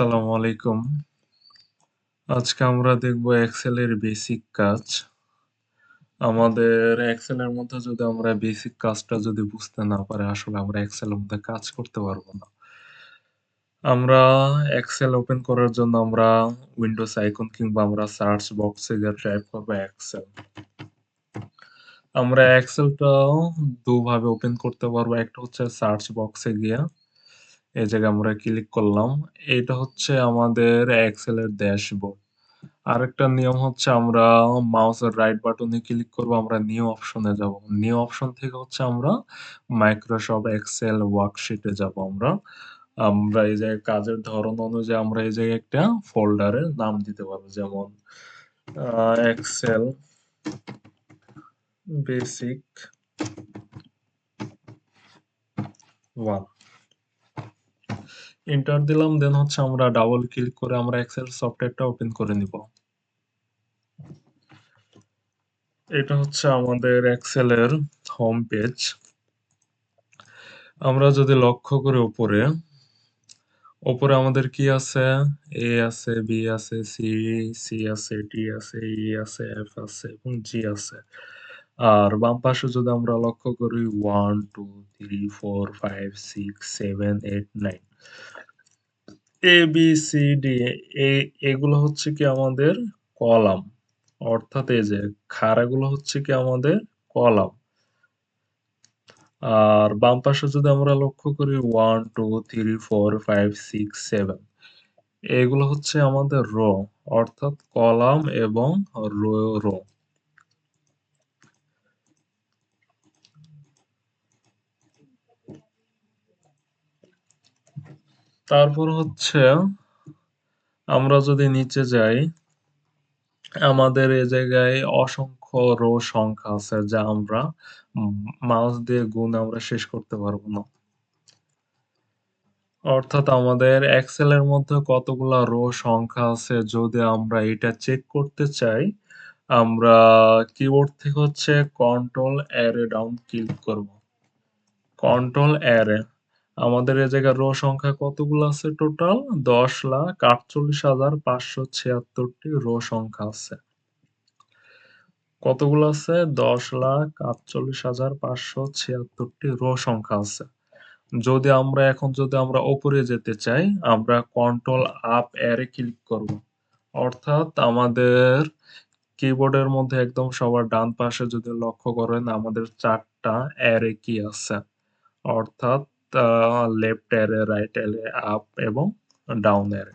আসসালামু আলাইকুম। আজকে আমরা দেখব এক্সেল এর বেসিক কাজ। আমাদের এক্সেল এর মধ্যে যদি আমরা বেসিক কাজটা যদি বুঝতে না পারি, আসলে আমরা এক্সেল এর মধ্যে কাজ করতে পারব না। আমরা এক্সেল ওপেন করার জন্য আমরা উইন্ডোজ আইকন কিংবা আমরা সার্চ বক্সে গিয়ে টাইপ করব এক্সেল। আমরা এক্সেলটা দুভাবে ওপেন করতে পারব। একটা হচ্ছে সার্চ বক্সে গিয়া এই জায়গায় আমরা ক্লিক করলাম। এটা হচ্ছে আমাদের এক্সেল এর ড্যাশবোর্ড। আরেকটা নিয়ম হচ্ছে আমরা মাউসের রাইট বাটনে ক্লিক করব, আমরা নিউ অপশনে যাব। নিউ অপশন থেকে হচ্ছে আমরা মাইক্রোসফট এক্সেল ওয়ার্কশিটে যাব আমরা। আমরা এই জায়গায় কাজের ধরন অনুযায়ী আমরা এই জায়গায় একটা ফোল্ডারের নাম দিতে পারব। যেমন এক্সেল বেসিক 1 এন্টার দিলাম দেন হচ্ছে আমরা ডাবল ক্লিক করে আমরা এক্সেল সফটওয়্যারটা ওপেন করে নিব। এটা হচ্ছে আমাদের এক্সেল এর হোম পেজ। আমরা যদি লক্ষ্য করি উপরে, উপরে আমাদের কি আছে? এ আছে, বি আছে, সি, সি আছে, ডি আছে, ই আছে, এফ আছে এবং জি আছে। আর বাম পাশে যদি আমরা লক্ষ্য করি 1, 2, 3, 4, 5, 6, 7, 8, 9 এ, বি, সি, ডি এগুলো হচ্ছে কি আমাদের কলাম। অর্থাৎ এই যে খাড়াগুলো হচ্ছে কি আমাদের কলাম। আর বাম পাশে যদি আমরা লক্ষ্য করি 1, 2, 3, 4, 5, 6, 7 এগুলো হচ্ছে আমাদের রো অর্থাৎ কলাম এবং রো রো। তারপর হচ্ছে, আমরা যদি নিচে যাই, আমাদের এ জায়গায় অসংখ্য রো সংখ্যা আছে যা আমরা মাউস দিয়ে গুণ আমরা শেষ করতে পারব না। অর্থাৎ আমাদের এক্সেল এর মধ্যে কতগুলা রো সংখ্যা আছে যদি আমরা এটা চেক করতে চাই, আমরা কিবোর্ড থেকে হচ্ছে কন্ট্রোল অ্যারে ডাউন ক্লিক করব। কন্ট্রোল অ্যারে আমাদের এ জায়গায় রো সংখ্যা কতগুলো আছে টোটাল দশ লাখ আটচল্লিশ হাজার পাঁচশো ছিয়াত্তরটি রো সংখ্যা আছে। কতগুলো আছে? দশ লাখ আটচল্লিশ হাজার পাঁচশো ছিয়াত্তরটি রো সংখ্যা আছে। যদি আমরা এখন যদি আমরা ওপরে যেতে চাই, আমরা কন্ট্রোল আপ অ্যারে ক্লিক করব। অর্থাৎ আমাদের কিবোর্ডের মধ্যে একদম সবার ডান পাশে যদি লক্ষ্য করেন, আমাদের চারটা অ্যারে কি আছে। অর্থাৎ left arrow right arrow up এবং ডাউন অ্যারে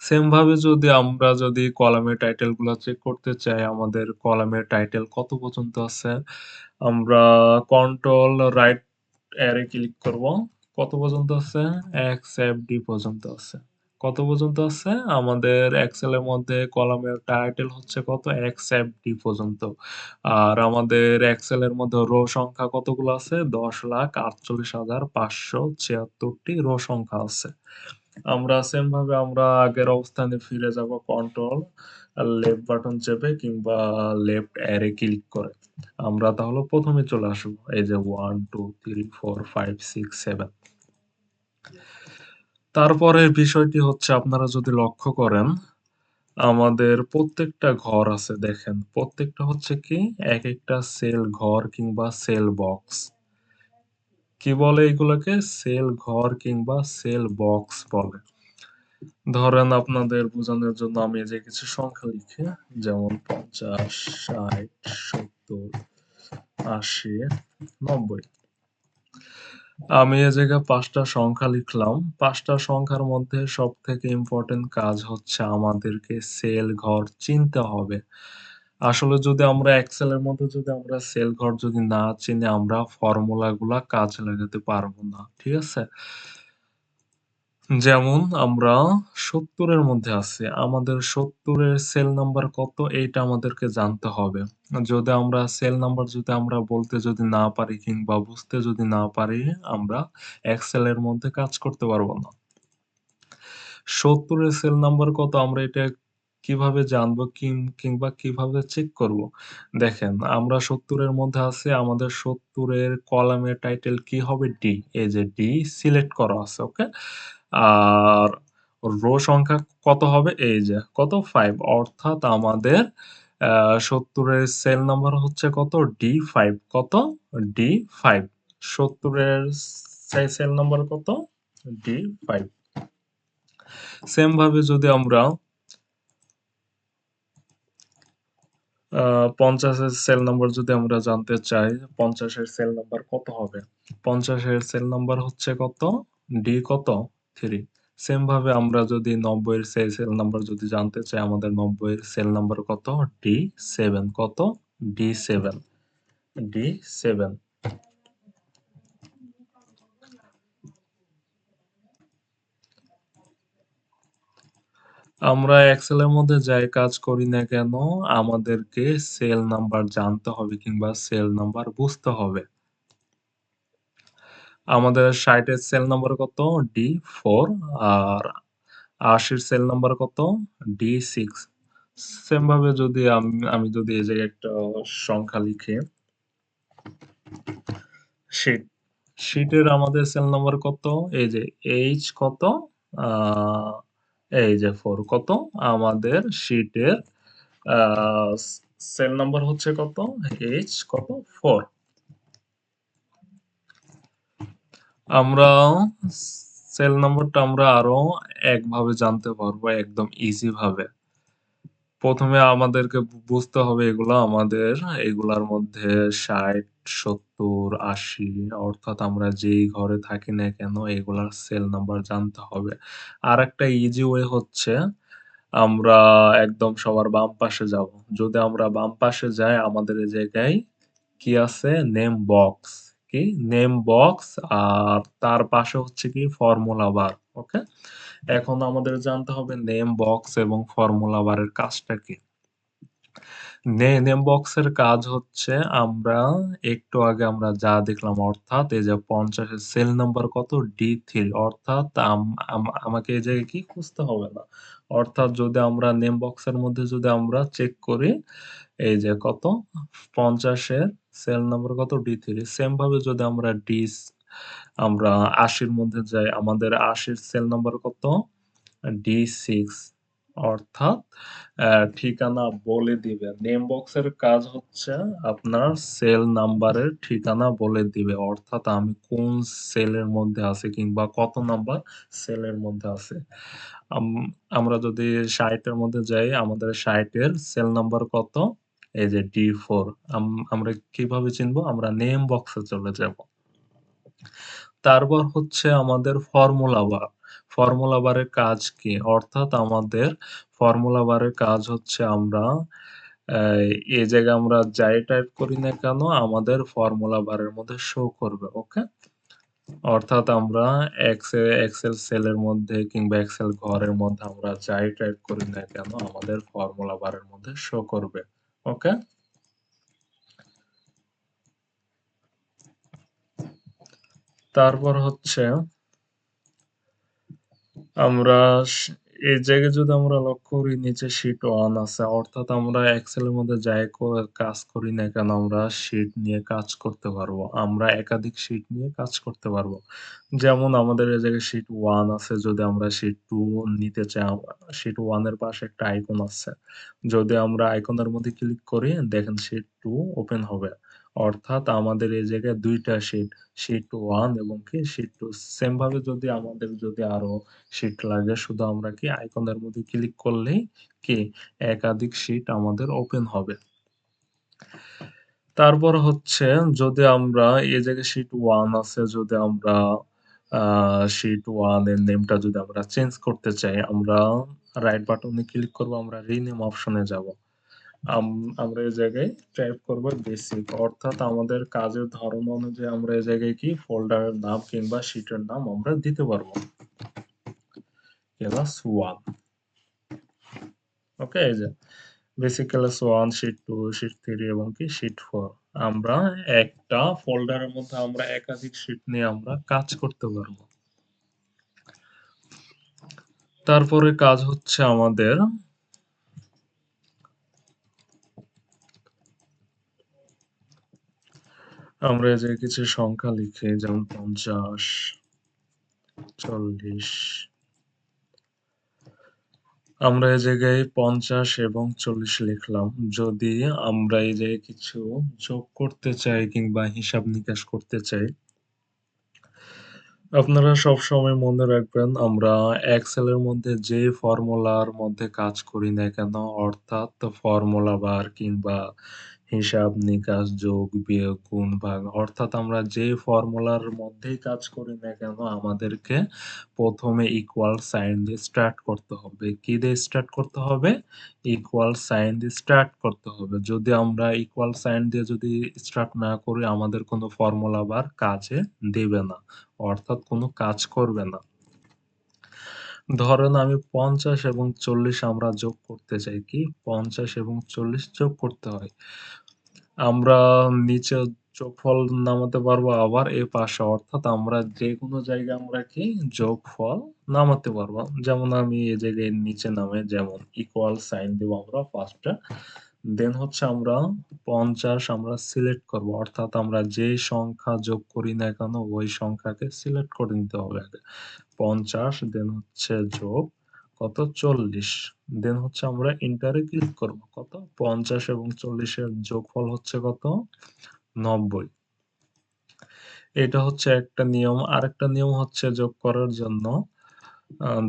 সেমভাবে যদি আমরা যদি কলামের টাইটেলগুলো চেক করতে চাই, আমাদের কলামের টাইটেল কত পর্যন্ত আছে? আমরা কন্ট্রোল রাইট অ্যারে ক্লিক করব। কত পর্যন্ত আছে? এক্স এফ ডি পর্যন্ত আছে। কত পর্যন্ত আছে? আমাদের এক্সেল এর মধ্যে কলামের টাইটেল হচ্ছে কত? এক্স এফ ডি পর্যন্ত। আর আমাদের এক্সেল এর মধ্যে রো সংখ্যা কতগুলো আছে? দশ লাখ আটচল্লিশ হাজার পাঁচশো ছিয়াত্তরটি রো সংখ্যা আছে। আমরা সেম ভাবে আমরা আগের অবস্থানে ফিরে যাব কন্ট্রোল লেফট বাটন চেপে কিংবা লেফট অ্যারে ক্লিক করে। আমরা তাহলে প্রথমে চলে আসব। এই যে one two three four five six seven তারপরের বিষয়টি হচ্ছে আপনারা যদি লক্ষ্য করেন, আমাদের প্রত্যেকটা ঘর আছে দেখেন, প্রত্যেকটা হচ্ছে কি, এক একটা সেল ঘর কিংবা সেল বক্স। কি বলে এগুলোকে? সেল ঘর কিংবা সেল বক্স বলে। ধরেন আপনাদের বোঝানোর জন্য আমি যে কিছু সংখ্যা লিখি, যেমন পঞ্চাশ, ষাট, সত্তর, আশি, নব্বই। আমি এ জায়গায় পাঁচটা সংখ্যা লিখলাম। পাঁচটা সংখ্যার মধ্যে সব থেকে ইম্পর্টেন্ট কাজ হচ্ছে আমাদেরকে সেল ঘর চিনতে হবে। আসলে যদি আমরা এক্সেল এর মধ্যে যদি আমরা সেল ঘর যদি না চিনি, আমরা ফর্মুলা গুলা কাজে লাগাতে পারব না, ঠিক আছে? যেমন আমরা সত্তরের মধ্যে আছি, আমাদের সত্তরের সেল নাম্বার কত এইটা আমাদেরকে জানতে হবে। যদি আমরা সেল নাম্বার যদি আমরা বলতে যদি না পারি কিংবা বুঝতে যদি না পারি, আমরা এক্সেল এর মধ্যে কাজ করতে পারব না। সত্তরের সেল নাম্বার কত আমরা এটা কীভাবে জানব কিংবা কীভাবে চেক করব? দেখেন, আমরা সত্তরের মধ্যে আছে, আমাদের সত্তরের কলামের টাইটেল কি হবে? ডি এই যে ডি সিলেক্ট করা আছে ওকে আর রো সংখ্যা কত হবে? এই যে, কত? ফাইভ অর্থাৎ আমাদের সত্তরের সেল নাম্বার হচ্ছে কত? ডি ফাইভ কত? ডি ফাইভ সত্তরের সেল নাম্বার কত? ডি ফাইভ সেম ভাবে যদি আমরা পঞ্চাশের সেল নাম্বার যদি আমরা জানতে চাই, পঞ্চাশের সেল নাম্বার কত হবে? পঞ্চাশের সেল নাম্বার হচ্ছে কত? ডি কত? থ্রি সেম ভাবে আমরা যদি নব্বইয়ের সেল সেল নাম্বার যদি জানতে চাই, আমাদের নব্বইয়ের সেল নাম্বার কত? ডি সেভেন কত? ডি সেভেন ডি সেভেন আমরা এক্সেল এর মধ্যে যাই কাজ করি না কেন, আমাদেরকে সেল নাম্বার জানতে হবে কিংবা সেল নাম্বার বুঝতে হবে। আমাদের ষাটের সেল নাম্বার কত? ডি ফোর আর আশির সেল নাম্বার কত? ডি সিক্স সেম ভাবে যদি আমি আমি যদি এই জায়গায় একটা সংখ্যা লিখে শিট শিটের আমাদের সেল নাম্বার কত? এই যে এইচ কত? এই যে ফোর কত? আমাদের শিটের সেল নাম্বার হচ্ছে কত? এইচ কত? ফোর আমরা সেল নাম্বারটা আমরা আরও একভাবে জানতে পারব, একদম ইজি ভাবে। প্রথমে আমাদেরকে বুঝতে হবে এগুলো আমাদের, এগুলার মধ্যে ষাট, সত্তর, আশি, অর্থাৎ আমরা যেই ঘরে থাকি না কেন, এগুলার সেল নাম্বার জানতে হবে। আর একটা ইজি ওয়ে হচ্ছে, আমরা একদম সবার বাম পাশে যাব। যদি আমরা বাম পাশে যাই, আমাদের এই জায়গায় কি আছে? নেম বক্স কি? নেম বক্স আর তার পাশে হচ্ছে কি ফর্মুলা বার ওকে এখন আমাদের জানতে হবে নেম বক্স এবং ফর্মুলা বারের কাজটা কি? নেম বক্সের কাজ হচ্ছে আমরা একটু আগে আমরা যা দেখলাম, অর্থাৎ এই যে পঞ্চাশের সেল নাম্বার কত? ডি থ্রি অর্থাৎ আমাকে এই জায়গায় কি খুঁজতে হবে না? অর্থাৎ যদি আমরা নেম বক্সের মধ্যে যদি আমরা চেক করি এই যে কত? পঞ্চাশের সেল নাম্বার কত? ডি থ্রি সেম ভাবে যদি আমরা ডিস আমরা আশির মধ্যে যাই, আমাদের আশির সেল নাম্বার কত? ডি সিক্স অর্থাৎ ঠিকানা বলে দিবে। নেম বক্সের কাজ হচ্ছে আপনার সেল নাম্বারের ঠিকানা বলে দিবে। অর্থাৎ আমি কোন সেলের মধ্যে আছে কিংবা কত নাম্বার সেলের মধ্যে আছে। আমরা যদি ষাটের মধ্যে যাই, আমাদের ষাটের সেল নাম্বার কত? এই যে ডি ফোর আমরা কীভাবে চিনবো? আমরা নেম বক্সে চলে যাব। তারপর হচ্ছে আমাদের ফর্মুলা বার ফর্মুলা বারের কাজ কি? অর্থাৎ আমাদের ফর্মুলা বারের কাজ হচ্ছে আমরা এই জায়গায় আমরা যাই টাইপ করি না কেন, আমাদের ফর্মুলা বারের মধ্যে শো করবে ওকে অর্থাৎ আমরা এক্সেল সেলের মধ্যে কিংবা এক্সেল ঘরের মধ্যে আমরা যাই টাইপ করি না কেন, আমাদের ফর্মুলা বারের মধ্যে শো করবে। ওকে তারপর হচ্ছে আমরা এই জায়গায় যদি আমরা লক্ষ্য করি, নিচে শিট ওয়ান আছে। অর্থাৎ আমরা এক্সেলের মধ্যে যাই কাজ করি না কেন, আমরা শিট নিয়ে কাজ করতে পারব। আমরা একাধিক শিট নিয়ে কাজ করতে পারব। যেমন আমাদের এই জায়গায় শিট ওয়ান আছে, যদি আমরা শিট টু নিতে চাই শিট ওয়ানের পাশে একটা আইকন আছে। যদি আমরা আইকনের মধ্যে ক্লিক করি, দেখেন শিট টু ওপেন হবে। অর্থাৎ আমাদের এই জায়গায় দুইটা শিট শিট ওয়ান এবং কি শিট টু সেম ভাবে যদি আমাদের যদি আরও শিট লাগে, শুধু আমরা কি আইকনের মধ্যে ক্লিক করলেই কি একাধিক শিট আমাদের ওপেন হবে। তারপর হচ্ছে যদি আমরা এই জায়গায় শিট ওয়ান আছে, যদি আমরা শিট ওয়ানের নেমটা যদি আমরা চেঞ্জ করতে চাই, আমরা রাইট বাটনে ক্লিক করব, আমরা রিনেম অপশনে যাব। আমরা এই জায়গায় টাইপ করব বেসিক অর্থাৎ আমাদের কাজের ধরন অনুযায়ী আমরা এই জায়গায় কি ফোল্ডারের নাম কিংবা শিটের নাম আমরা দিতে পারব। ক্লাস ওয়ান ওকে এই যে basic class one sheet two sheet three এবং কি শিট ফোর আমরা একটা ফোল্ডারের মধ্যে আমরা একাধিক শিট নিয়ে আমরা কাজ করতে পারব। তারপরে কাজ হচ্ছে আমাদের আমরা যে কিছু সংখ্যা লিখে, যেমন পঞ্চাশ, চল্লিশ, আমরা এই জায়গায় ৫০ এবং ৪০ লিখলাম। যদি আমরা এই জায়গায় কিছু যোগ করতে চাই কিংবা হিসাব নিকাশ করতে চাই, আপনারা সবসময় মনে রাখবেন, আমরা এক্সেল এর মধ্যে যে ফর্মুলার মধ্যে কাজ করি না কেন, অর্থাৎ ফর্মুলা বার কিংবা হিসাব নিকাশ, যোগ, বিয়োগ, গুণ, ভাগ, অর্থাৎ আমরা যে ফর্মুলার মধ্যেই কাজ করি না কেন, আমাদেরকে প্রথমে ইকুয়াল সাইন দিয়ে স্টার্ট করতে হবে। কি দিয়ে স্টার্ট করতে হবে? ইকুয়াল সাইন দিয়ে স্টার্ট করতে হবে। যদি আমরা ইকুয়াল সাইন দিয়ে যদি স্টার্ট না করি, আমাদের কোনো ফর্মুলা বার কাজে দেবে না, অর্থাৎ কোনো কাজ করবে না। ধরেন আমি পঞ্চাশ এবং চল্লিশ আমরা যোগ করতে চাই কি? পঞ্চাশ এবং চল্লিশ যোগ করতে হয়। আমরা নিচে যোগফল নামাতে পারব, আবার এ পাশে অর্থাৎ আমরা যে কোনো জায়গায় আমরা কি? যোগফল নামাতে পারব। যেমন আমি এই জায়গায় নিচে নামে যেমন ইকুয়াল সাইন দেবো আমরা ফার্স্টে দেন হচ্ছে আমরা পঞ্চাশ আমরা সিলেক্ট করব। অর্থাৎ আমরা যে সংখ্যা যোগ করি না কেন, ওই সংখ্যাকে সিলেক্ট করে নিতে হবে আগে। পঞ্চাশ দেন হচ্ছে যোগ, কত? চল্লিশ। দেন হচ্ছে আমরা ইন্টারে ক্লিক করব, কত? পঞ্চাশ এবং চল্লিশের যোগফল হচ্ছে কত? নব্বই। এটা হচ্ছে একটা নিয়ম। আরেকটা নিয়ম হচ্ছে যোগ করার জন্য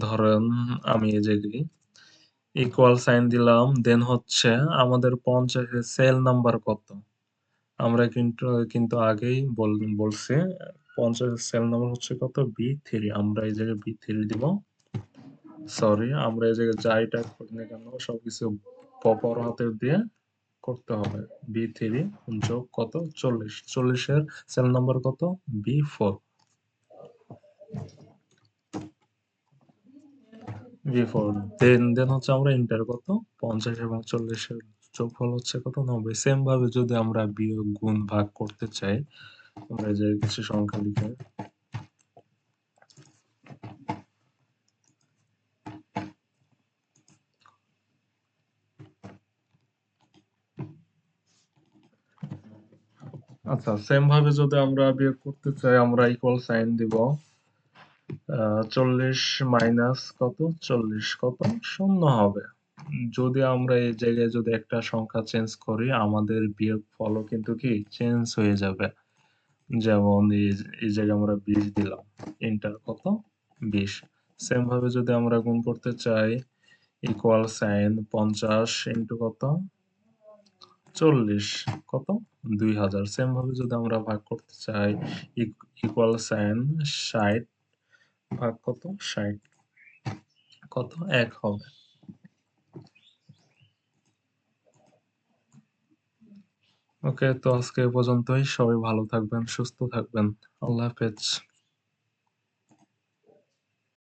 ধরেন আমি এই জায়গায় ইকুয়াল সাইন দিলাম দেন হচ্ছে আমাদের পঞ্চাশের সেল নাম্বার কত? আমরা কিন্তু কিন্তু আগেই বলছি পঞ্চাশের সেল নাম্বার হচ্ছে কত? বি থ্রি আমরা এই জায়গায় বি থ্রি দিব। সরি আমরা এই জায়গায় যাই টাইপ করি না কেন, সবকিছু পপর হাতের দিয়ে করতে হবে। বি থ্রি যোগ কত? চল্লিশ। চল্লিশের সেল নাম্বার কত? B four B four then then হচ্ছে আমরা ইন্টার কত পঞ্চাশ এবং চল্লিশের যোগফল হচ্ছে কত? নব্বই। সেম ভাবে যদি আমরা বিয়োগ, গুণ, ভাগ করতে চাই, আমরা যে কিছু সংখ্যা লিখে আচ্ছা সেম ভাবে যদি আমরা বিয়োগ করতে চাই, আমরা ইকুয়াল সাইন দিব। চল্লিশ মাইনাস কত? চল্লিশ কত? শূন্য হবে। যদি আমরা এই জায়গায় যদি একটা সংখ্যা চেঞ্জ করি, আমাদের বিয়োগ ফলও কিন্তু কি? চেঞ্জ হয়ে যাবে। যেমন এই জায়গায় আমরা বিশ দিলাম। ইন্টার কত? বিশ। সেম ভাবে যদি আমরা গুণ করতে চাই ইকুয়াল সাইন পঞ্চাশ ইন্টু কত? চল্লিশ। কত? দুই হাজার। সেম ভাবে যদি আমরা ভাগ করতে চাই ইকুয়াল সাইন ষাট ভাগ কত? ষাট। কত? এক হবে। ওকে, তো আজকে পর্যন্তই। সবাই ভালো থাকবেন, সুস্থ থাকবেন। আল্লাহ হাফেজ।